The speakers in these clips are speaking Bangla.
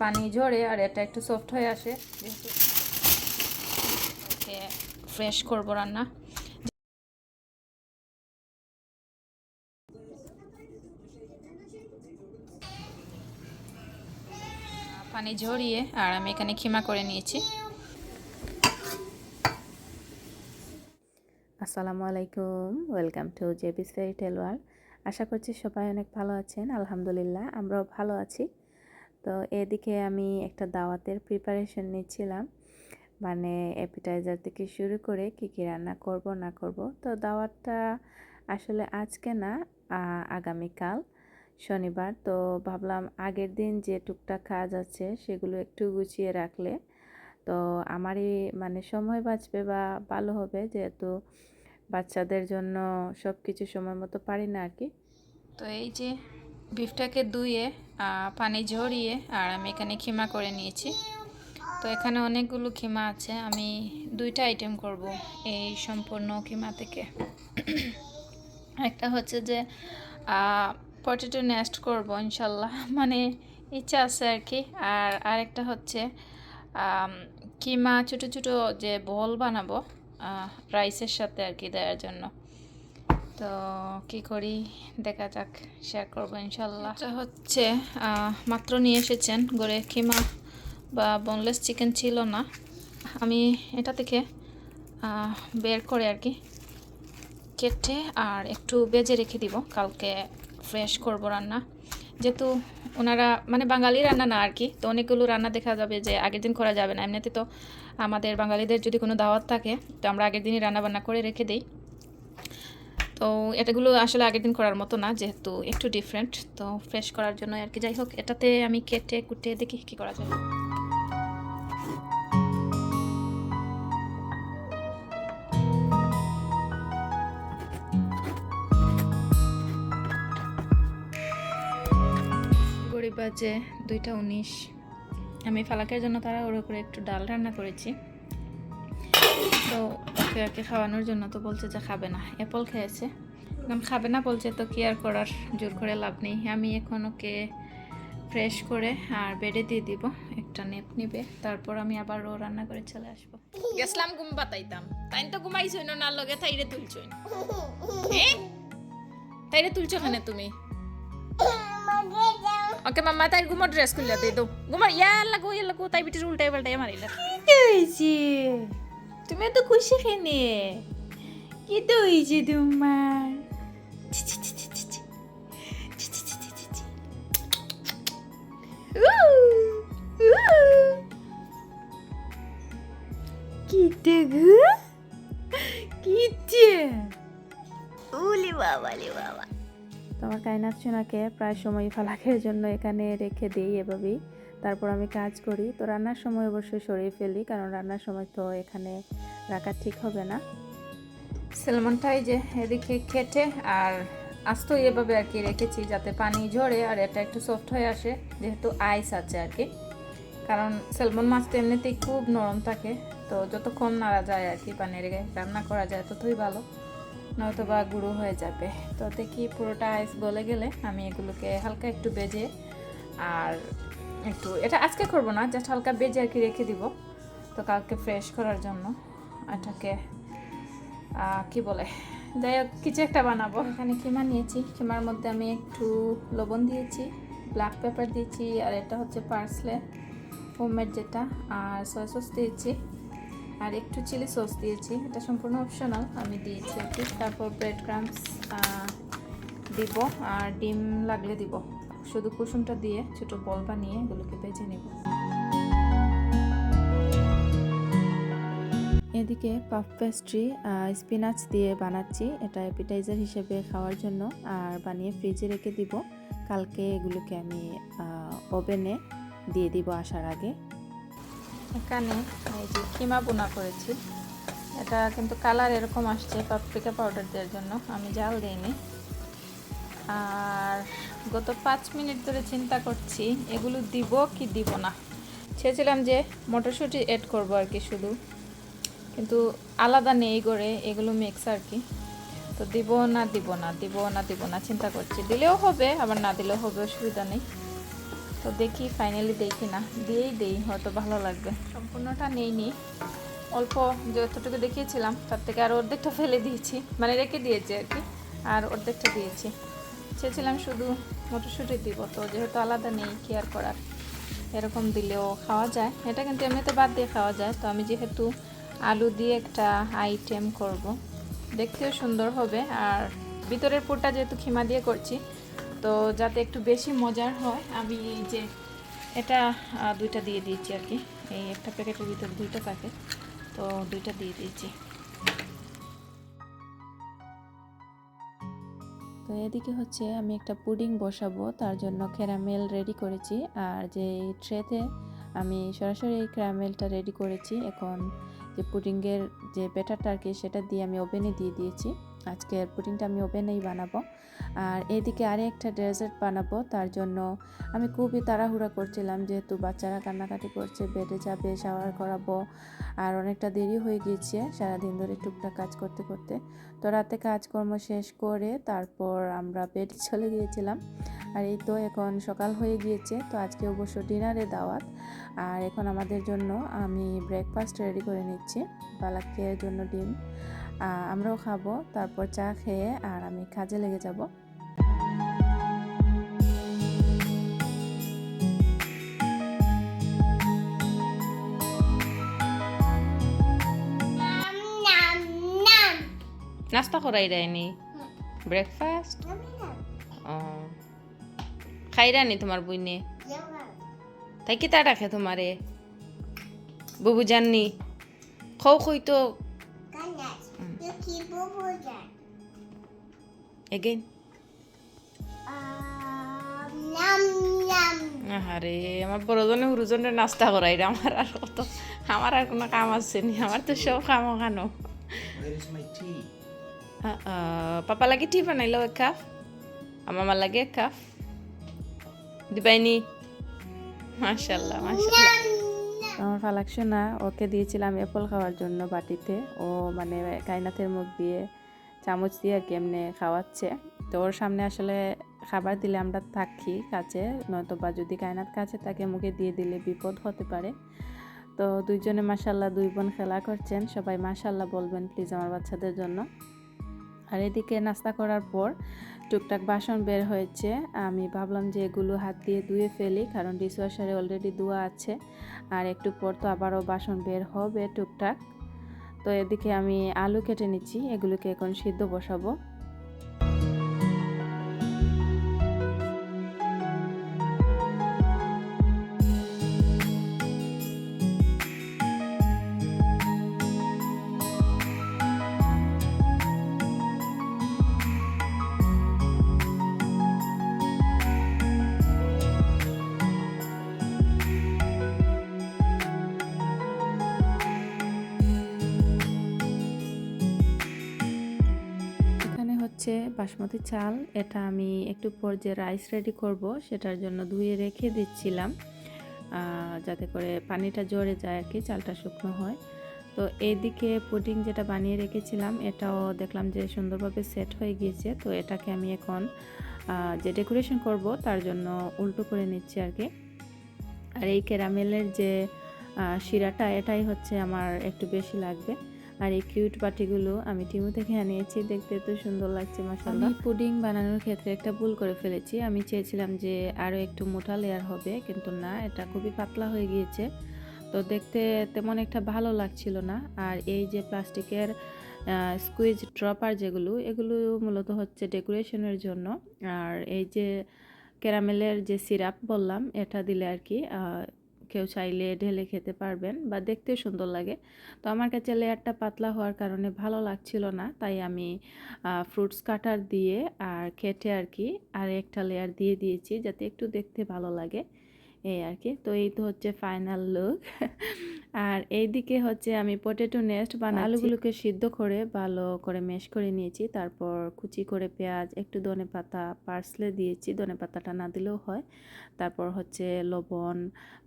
পানি ঝরে আর এটা একটু সফট হয়ে আসে। ফ্রেশ করব রান্না। পানি ঝরিয়ে আর আমি এখানে খিমা করে নিয়েছি। আসসালামু আলাইকুম, welcome to JB's fairy tale world. আশা করছি সবাই অনেক ভালো আছেন, আলহামদুলিল্লাহ, আমরাও ভালো আছি। তো এদিকে আমি একটা দাওয়াতের প্রিপারেশন নিচ্ছিলাম। মানে অ্যাপিটাইজার থেকে শুরু করে কী কী রান্না করব, না করব। তো দাওয়াতটা আসলে আজকে না আগামীকাল শনিবার। তো ভাবলাম আগের দিন যে টুকটাক কাজ আছে সেগুলো একটু গুছিয়ে রাখলে তো আমারই মানে সময় বাঁচবে বা ভালো হবে যেহেতু বাচ্চাদের জন্য সব কিছু সময় মতো পারি না আর কি। তো এই যে বিফটাকে ধুয়ে পানি ঝরিয়ে, আর আমি এখানে খিমা করে নিয়েছি। তো এখানে অনেকগুলো খিমা আছে, আমি দুইটা আইটেম করব এই সম্পূর্ণ খিমা থেকে। একটা হচ্ছে যে পটেটো নেস্ট করব ইনশাল্লাহ মানে ইচ্ছা আছে আর কি। আর আরেকটা হচ্ছে কিমা ছোটো ছোটো যে বল বানাবো রাইসের সাথে আর কি দেওয়ার জন্য। তো কি করি? দেখা যাক শেয়ার করব ইনশাল্লাহ এটা হচ্ছে মাত্র নিয়ে এসেছেন, গড়ে কিমা বা বোনলেস চিকেন ছিল না। আমি এটা থেকে বের করে আর কি কেটে আর একটু বেজে রেখে দিব, কালকে ফ্রেশ করব রান্না। যেহেতু ওনারা মানে বাঙালি রান্না না আর কি, তো অনেকগুলো রান্না দেখা যাবে যে আগের দিন করা যাবে না। এমনিতে তো আমাদের বাঙালিদের যদি কোনো দাওয়াত থাকে, তো আমরা আগের দিনই রান্না বান্না করে রেখে দিই। তো এটাগুলো আসলে আগের দিন করার মতো না, যেহেতু একটু ডিফারেন্ট তো ফ্রেশ করার জন্য আর কি। যাই হোক এটাতে আমি কেটে কুটে দেখি কী করা যায়। গরিব বাজে দুইটা উনিশ। আমি ফালাকের জন্য তারা ওর করে একটু ডাল রান্না করেছি। তো ওকে খাওয়ানোর জন্য তো বলছে যে খাবে না। অ্যাপল খেয়েছে। এখন খাবে না বলছে তো কেয়ার করার জোর করে লাভ নেই। আমি এখন ওকে ফ্রেশ করে আর বেডে দিয়ে দিব একটা নেপ নিবে। তারপর আমি আবার ও রান্না করে চলে আসব। গেছিলাম ঘুম পাতাইতাম। তাই তো ঘুমাইছই না না লগে তাইরে তুলছই তাইরে তুলছো খানে তুমি? ওকে মাম্মা তাই ঘুমো ড্রেস খুলে দে দো ঘুমার ইয়া লাগো ইয়া লাগো তাই বিটির উল্টাই পাল্টাই মারিলা। কি হয়েছে তুমি তো খুশি খেনে কি তো হয়েছে তোমার ছি, ছি, ছি, ছি, ছি, ছি। ছি, ছি, ছি, ছি, ছি, ছি। উউ, উউ। কি তো গো কি তো? উলি বাবা বাবা তোমার কায়নাত সোনাকে প্রায় সময় ফালাকের জন্য এখানে রেখে দিই এভাবেই তারপর আমি কাজ করি। তো রান্নার সময় অবশ্যই সরিয়ে ফেলি, কারণ রান্নার সময় তো এখানে রাখা ঠিক হবে না। সেলমনটাই যে এদিকে কেটে আর আস্ত এভাবে আর কি রেখেছি যাতে পানি ঝরে আর এটা একটু সফট হয়ে আসে, যেহেতু আইস আছে আর কি। কারণ সেলমন মাছ তো এমনিতেই খুব নরম থাকে, তো যতক্ষণ নাড়া যায় আর কি পানির রান্না করা যায় ততই ভালো। নয়তো বা গুঁড়ো হয়ে যাবে। তো দেখি পুরোটা আইস গলে গেলে আমি এগুলোকে হালকা একটু বেজে আর একটু, এটা আজকে করব না জাস্ট হালকা বেজে আর কি রেখে দিব। তো কালকে ফ্রেশ করার জন্য এটাকে কি বলে, যাই হোক, কিছু একটা বানাবো। এখানে কিমা নিয়েছি, কিমার মধ্যে আমি একটু লবণ দিয়েছি ব্ল্যাক পেপার দিয়েছি, আর এটা হচ্ছে পার্সলে হোমমেড যেটা, আর সয়া সস দিয়েছি, আর একটু চিলি সস দিয়েছি, এটা সম্পূর্ণ অপশনাল আমি দিয়েছি আর কি। তারপর ব্রেড ক্রামস দিব, আর ডিম লাগলে দিব। শুধু কুসুমটা দিয়ে ছোটো বল বানিয়ে এগুলোকে ভেজে নেব। এদিকে পাফ পেস্ট্রি স্পিনাচ দিয়ে বানাচ্ছি। এটা অ্যাপিটাইজার হিসেবে খাওয়ার জন্য। আর বানিয়ে ফ্রিজে রেখে দিব। কালকে এগুলোকে আমি ওভেনে দিয়ে দিব আসার আগে। এখানে এই যে কিমা বোনা করেছি। এটা কিন্তু কালার এরকম আসছে, পাপরিকা পাউডার দেওয়ার জন্য। আমি জাল দিইনি। আর গত পাঁচ মিনিট ধরে চিন্তা করছি, এগুলো দিব কি দিব না। চেয়েছিলাম যে মটরশুঁটি অ্যাড করব আর কি শুধু। কিন্তু আলাদা নেই করে এগুলো মিক্স আর কি। তো দিব না দিব না দিব না দিব না, চিন্তা করছি। দিলেও হবে, আবার না দিলেও হবে, অসুবিধা নেই। তো দেখি ফাইনালি দেখি না। দিয়েই দেই, হয়তো ভালো লাগবে। সম্পূর্ণটা নেইনি। অল্প যতটুকু দেখিয়েছিলাম, তার থেকে আর অর্ধেকটা ফেলে দিয়েছি। মানে রেখে দিয়েছি আর কি। আর অর্ধেকটা দিয়েছি। চেয়েছিলাম শুধু মটরশুঁটি দিব, তো যেহেতু আলাদা নেই কেয়ার করার? এরকম দিলেও খাওয়া যায়। এটা কিন্তু এমনিতে বাদ দিয়ে খাওয়া যায়, তো আমি যেহেতু আলু দিয়ে একটা আইটেম করব, দেখতেও সুন্দর হবে। আর ভিতরের পুরটা যেহেতু খিমা দিয়ে করছি, তো যাতে একটু বেশি মজার হয়, আমি এই যে এটা দুইটা দিয়ে দিয়েছি আর কি। এই একটা প্যাকেটের ভিতরে দুইটা থাকে তো দুইটা দিয়ে দিয়েছি। তো এদিকে হচ্ছে আমি একটা পুডিং বসাবো, তার জন্য ক্যারামেল রেডি করেছি। আর যে ট্রেতে আমি সরাসরি এই ক্যারামেলটা রেডি করেছি, এখন যে পুডিংয়ের যে ব্যাটারটা আর কি, সেটা দিয়ে আমি ওভেনে দিয়ে দিয়েছি। আজকের পুডিংটা আমি ওভেনেই বানাবো। আর এদিকে আরে একটা ডেজার্ট বানাবো, তার জন্য আমি খুবই তাড়াহুড়া করছিলাম যেহেতু বাচ্চারা কান্নাকাটি করছে, বেডে যাবে শাওয়ার করাবো, আর অনেকটা দেরি হয়ে গিয়েছে সারাদিন ধরে টুকটাক কাজ করতে করতে। তো রাতে কাজকর্ম শেষ করে তারপর আমরা বেড চলে গিয়েছিলাম। আর এই তো এখন সকাল হয়ে গিয়েছে, তো আজকে অবশ্য ডিনারে দাওয়াত। আর এখন আমাদের জন্য আমি ব্রেকফাস্ট রেডি করে নিচ্ছি বালাকের জন্য ডিম। আমরাও খাব, তারপর চা খেয়ে আর আমি কাজে লেগে যাব। নাস্তা করাই দেয়নি ব্রেকফাস্ট ও খাইরানি তোমার বইনে তাই কি তা রাখে তোমারে বুবু জাননি খৌ খই তো এগেইন আরে আমার বড়জনে হুরুজনে নাস্তা করাই রে আমার আর কত আমার আর কোনো কাম আছে নি আমার তো সব কাম ওখানো পাপা লাগে টি বানাইলো এক কাপ আমার আমার লাগে এক কাপ দিবাইনি আমার ফালাকশো না ওকে দিয়েছিলাম অ্যাপল খাওয়ার জন্য বাটিতে। ও মানে কাইনাথের মুখ দিয়ে চামচ দিয়ে আর কি এমনি খাওয়াচ্ছে। তো ওর সামনে আসলে খাবার দিলে আমরা থাকি কাছে নয়তো বা যদি কায়নাত কাছে তাকে মুখে দিয়ে দিলে বিপদ হতে পারে। তো দুইজনে মাসাল্লাহ দুই বোন খেলা করছেন। সবাই মাসাল্লাহ বলবেন প্লিজ আমার বাচ্চাদের জন্য। আর এদিকে নাস্তা করার পর টুকটাক বাসন বের হয়েছে। আমি ভাবলাম যে এগুলো হাত দিয়ে ধুয়ে ফেলি, কারণ ডিশওয়াশারে অলরেডি ধোয়া আছে। আর একটু পর তো আবারও বাসন বের হবে টুকটাক। তো এদিকে আমি আলু কেটে নিচ্ছি, এগুলোকে এখন সিদ্ধ বসাবো। বাসমতি চাল, এটা আমি একটু পর যে রাইস রেডি করব, সেটার জন্য ধুয়ে রেখে দিচ্ছিলাম যাতে করে পানিটা জড়ে যায় আর কি, চালটা শুকনো হয়। তো এইদিকে পুডিং যেটা বানিয়ে রেখেছিলাম, এটাও দেখলাম যে সুন্দরভাবে সেট হয়ে গিয়েছে, তো এটাকে আমি এখন যে ডেকোরেশন করব, তার জন্য উল্টো করে নিচ্ছি আর কি। আর এই ক্যারামেলের যে শিরাটা, এটাই হচ্ছে আমার একটু বেশি লাগবে। আর এই কিউট বাটিগুলো আমি টিমু থেকে আনিয়েছি। দেখতে তো সুন্দর লাগছে মাসাল্লাহ পুডিং বানানোর ক্ষেত্রে একটা ভুল করে ফেলেছি। আমি চেয়েছিলাম যে আরও একটু মোটা লেয়ার হবে, কিন্তু না, এটা খুবই পাতলা হয়ে গিয়েছে। তো দেখতে তেমন একটা ভালো লাগছিল না। আর এই যে প্লাস্টিকের স্কুইজ ড্রপার যেগুলো, এগুলো মূলত হচ্ছে ডেকোরেশনের জন্য। আর এই যে ক্যারামেলের যে সিরাপ বললাম, এটা দিলে আর কি কেউ চাইলে ঢেলে খেতে পারবেন বা দেখতে সুন্দর লাগে। তো আমার কাছে লেয়ারটা পাতলা হওয়ার কারণে ভালো লাগছিল না, তাই আমি ফ্রুটস কাটার দিয়ে আর কেটে আর কি আর একটা লেয়ার দিয়ে দিয়েছি যাতে একটু দেখতে ভালো লাগে। এই আর কি। তো এই তো হচ্ছে ফাইনাল লুক আর এইদিকে হচ্ছে আমি পটেটো নেস্ট বা আলুগুলোকে সিদ্ধ করে ভালো করে মেশ করে নিয়েছি। তারপর কুচি করে পেঁয়াজ একটু ধনে পাতা পার্সলে দিয়েছি। ধনে পাতাটা না দিলেও হয়। তারপর হচ্ছে লবণ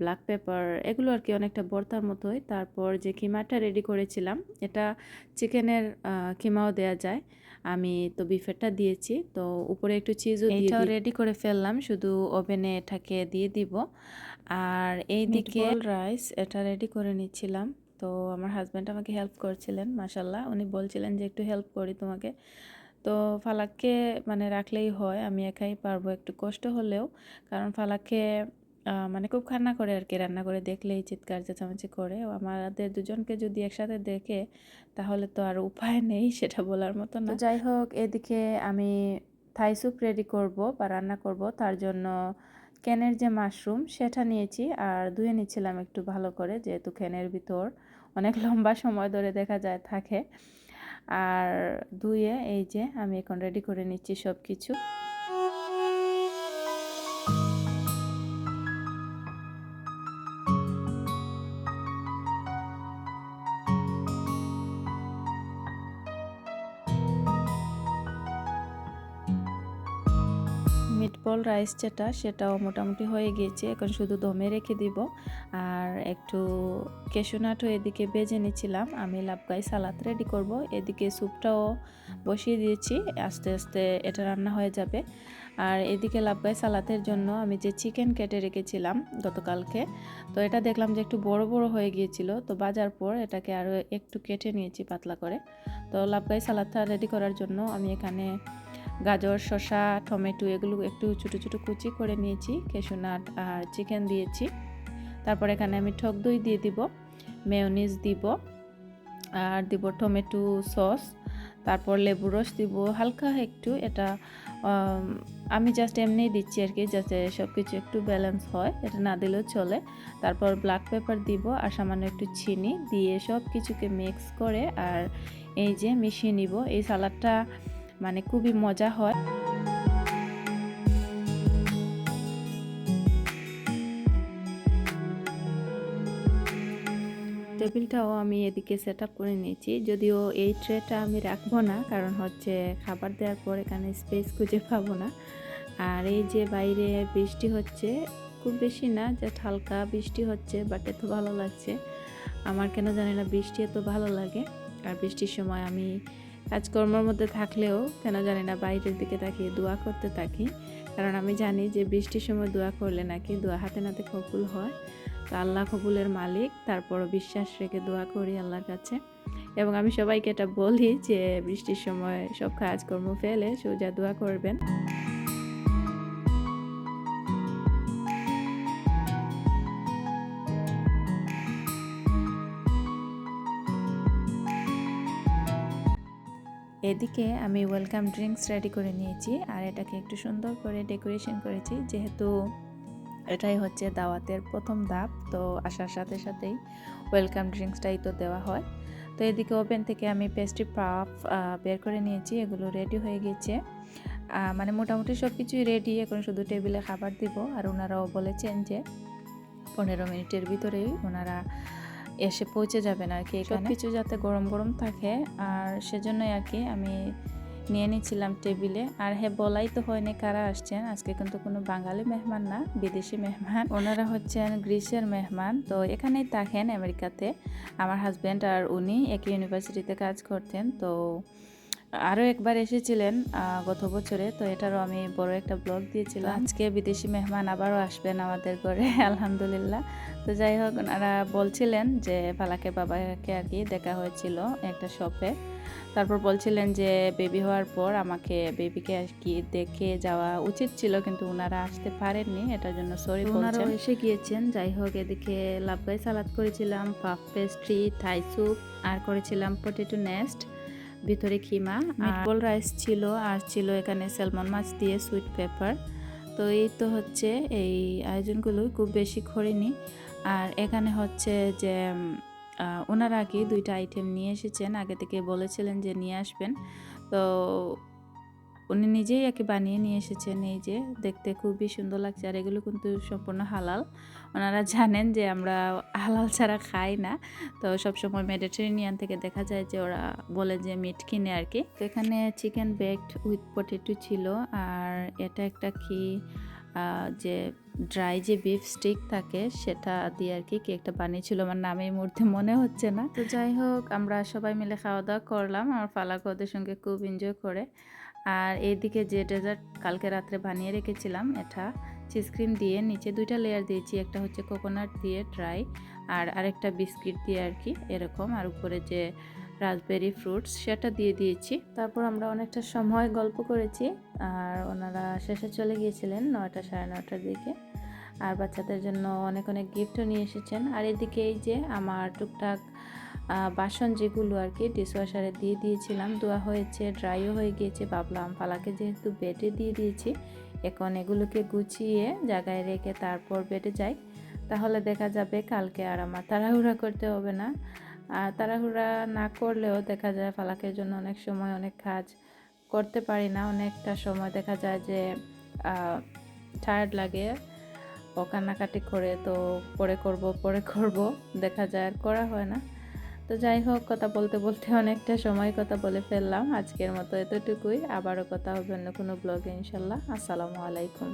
ব্ল্যাক পেপার এগুলো আর কি অনেকটা ভর্তার মতোই। তারপর যে কিমাটা রেডি করেছিলাম এটা চিকেনের কিমাও দেওয়া যায়। আমি তো বিফেরটা দিয়েছি তো উপরে একটু চিজও এটাও রেডি করে ফেললাম শুধু ওভেনে এটাকে দিয়ে দিব। আর এই দিকে রাইস এটা রেডি করে নিচ্ছিলাম। তো আমার হাজব্যান্ড আমাকে হেল্প করছিলেন মাসাল্লাহ উনি বলছিলেন যে একটু হেল্প করি তোমাকে। তো ফালাককে মানে রাখলেই হয় আমি একাই পারব। একটু কষ্ট হলেও কারণ ফালাককে মানে খুব খান্না করে আর কি রান্না করে দেখলেই চিৎকার চেঁচামেচি করে। আমাদের দুজনকে যদি একসাথে দেখে তাহলে তো আর উপায় নেই সেটা বলার মতো না। যাই হোক এদিকে আমি থাই স্যুপ রেডি করব বা রান্না করব। তার জন্য ক্যানের যে মাশরুম সেটা নিয়েছি আর ধুয়ে নিচ্ছিলাম একটু ভালো করে যেহেতু ক্যানের ভিতর অনেক লম্বা সময় ধরে দেখা যায় থাকে। আর ধুয়ে এই যে আমি এখন রেডি করে নিচ্ছি সব কিছু মিটবল রাইস যেটা, সেটাও মোটামুটি হয়ে গিয়েছে। এখন শুধু দমে রেখে দিব। আর একটু কেশুনাটও এদিকে বেজে নিয়েছিলাম। আমি লাবগাই সালাদ রেডি করব। এদিকে স্যুপটাও বসিয়ে দিয়েছি। আস্তে আস্তে এটা রান্না হয়ে যাবে। আর এদিকে লাবগাই সালাতের জন্য আমি যে চিকেন কেটে রেখেছিলাম গতকালকে, তো এটা দেখলাম যে একটু বড় বড় হয়ে গিয়েছিল। তো বাজার পর এটাকে আরও একটু কেটে নিয়েছি পাতলা করে। তো লাবগাই সালাদটা রেডি করার জন্য আমি এখানে গাজর, শসা, টমেটো এগুলো একটু ছোটো ছোটো কুচি করে নিয়েছি কেশুনাট আর চিকেন দিয়েছি। তারপর এখানে আমি ঠক দই দিয়ে দিব মেয়নিজ দিব আর দিব টমেটো সস তারপর লেবু রস দিব, হালকা একটু এটা, আমি জাস্ট এমনিই দিচ্ছি আর কি যাতে সব কিছু একটু ব্যালেন্স হয়, এটা না দিলেও চলে। তারপর ব্ল্যাক পেপার দিব আর সামান্য একটু চিনি দিয়ে সব কিছুকে মিক্স করে আর এই যে মিশিয়ে নিব। এই সালাডটা মানে খুবই মজা হয়। টেবিলটাও আমি এদিকে সেট করে নিয়েছি। যদিও এই ট্রেটা আমি রাখব না, কারণ হচ্ছে খাবার দেওয়ার পর এখানে স্পেস খুঁজে পাবো না। আর এই যে বাইরে বৃষ্টি হচ্ছে, খুব বেশি না জাস্ট হালকা বৃষ্টি হচ্ছে বাট এত ভালো লাগছে। আমার কেন জানি না বৃষ্টি এত ভালো লাগে। আর বৃষ্টির সময় আমি কাজকর্মের মধ্যে থাকলেও কেন জানি না বাইরের দিকে তাকিয়ে দোয়া করতে থাকি। কারণ আমি জানি যে বৃষ্টির সময় দোয়া করলে নাকি দোয়া হাতে নাতে কবুল হয়। তো আল্লাহ কবুলের মালিক তারপর বিশ্বাস রেখে দোয়া করি আল্লাহর কাছে। এবং আমি সবাইকে এটা বলি যে বৃষ্টির সময় সব কাজকর্ম ফেলে সোজা দোয়া করবেন। এদিকে আমি ওয়েলকাম ড্রিঙ্কস রেডি করে নিয়েছি আর এটাকে একটু সুন্দর করে ডেকোরেশন করেছি, যেহেতু এটাই হচ্ছে দাওয়াতের প্রথম ধাপ, তো আসার সাথে সাথেই ওয়েলকাম ড্রিঙ্কসটাই তো দেওয়া হয়। তো এদিকে ওভেন থেকে আমি পেস্ট্রি পাফ বের করে নিয়েছি, এগুলো রেডি হয়ে গেছে। মানে মোটামুটি সব কিছুই রেডি এখন শুধু টেবিলে খাবার দিব। আর ওনারাও বলেছেন যে পনেরো মিনিটের ভিতরেই ওনারা এসে পৌঁছে যাবেন আর কি সব কিছু যাতে গরম গরম থাকে, আর সেজন্যই আর কি আমি নিয়ে নিয়েছিলাম টেবিলে। আর হ্যাঁ বলাই তো হয়নি কারা আসছেন। আজকে কিন্তু কোনো বাঙালি মেহমান না, বিদেশি মেহমান। ওনারা হচ্ছেন গ্রিসের মেহমান। তো এখানেই থাকেন আমেরিকাতে। আমার হাজব্যান্ড আর উনি একই ইউনিভার্সিটিতে কাজ করতেন। তো আরও একবার এসেছিলেন গত বছরে তো এটারও আমি বড় একটা ব্লগ দিয়েছিলাম। আজকে বিদেশি মেহমান আবারও আসবেন আমাদের ঘরে আলহামদুলিল্লাহ। তো যাই হোক ওনারা বলছিলেন যে ফালাকের বাবাকে আর কি দেখা হয়েছিল একটা শপে তারপর বলছিলেন যে বেবি হওয়ার পর আমাকে বেবিকে আর কি দেখে যাওয়া উচিত ছিল কিন্তু ওনারা আসতে পারেননি এটার জন্য সরি ওনারা এসে গিয়েছেন যাই হোক এদিকে লাভগাই সালাদ করেছিলাম পাফ পেস্ট্রি থাই স্যুপ আর করেছিলাম পটেটো নেস্ট ভিতরে কিমা মিটবল রাইস ছিল, আর ছিল এখানে স্যালমন মাছ দিয়ে সুইট পেপার তো এই তো হচ্ছে এই আয়োজনগুলো, খুব বেশি করিনি। আর এখানে হচ্ছে যে ওনারা কি দুইটা আইটেম নিয়ে এসেছেন। আগে থেকে বলেছিলেন যে নিয়ে আসবেন। তো উনি নিজেই একে বানিয়ে নিয়ে এসেছেন এই যে, দেখতে খুবই সুন্দর লাগছে। আর এগুলো কিন্তু সম্পূর্ণ হালাল। ওনারা জানেন যে আমরা হালাল ছাড়া খাই না। তো সবসময় মেডিটেরেনিয়ান থেকে দেখা যায় যে ওরা বলে যে মিট কিনে আর কি। তো এখানে চিকেন বেকড উইথ পটেটো ছিল। আর এটা একটা কি যে ড্রাই যে বিফ স্টিক থাকে, সেটা দিয়ে আর কি কেকটা বানিয়েছিল। আমার নামে এই মুহূর্তে মনে হচ্ছে না। তো যাই হোক, আমরা সবাই মিলে খাওয়া দাওয়া করলাম। আমার ফালাক ওদের সঙ্গে খুব এনজয় করে। আর এইদিকে যে ডেজার্ট কালকে রাত্রে বানিয়ে রেখেছিলাম, এটা চিজ ক্রিম দিয়ে নিচে দুইটা লেয়ার দিয়েছি, একটা হচ্ছে কোকোনাট দিয়ে ড্রাই আর আরেকটা বিস্কিট দিয়ে আর কি এরকম। আর উপরে যে রাসবেরি ফ্রুটস সেটা দিয়ে দিয়েছি। তারপর আমরা অনেকটা সময় গল্প করেছি আর ওনারা শেষে চলে গিয়েছিলেন নয়টা সাড়ে নটার দিকে। আর বাচ্চাদের জন্য অনেক অনেক গিফটও নিয়ে এসেছেন। আর এদিকে এই যে আমার টুকটাক বাসন যেগুলো আর কি ডিশওয়াশারে দিয়ে দিয়েছিলাম, ধোয়া হয়েছে ড্রাইও হয়ে গিয়েছে, ভাবলাম পালাকে যেহেতু বেডে দিয়ে দিয়েছি, এখন এগুলোকে গুছিয়ে জায়গায় রেখে তারপর বেডে যাই। তাহলে দেখা যাবে কালকে আর আমার তাড়াহুড়া করতে হবে না। আর তাড়াহুড়া না করলেও দেখা যায় ফালাকের জন্য অনেক সময় অনেক কাজ করতে পারি না। অনেকটা সময় দেখা যায় যে টায়ার্ড লাগে, ও কান্নাকাটি করে, তো পরে করব পরে করব, দেখা যায় আর করা হয় না। তো যাই হোক, কথা বলতে বলতে অনেকটা সময় কথা বলে ফেললাম। আজকের মতো এতটুকুই। আবারও কথা হবে অন্য কোনো ব্লগে ইনশাল্লাহ। আসসালামু আলাইকুম।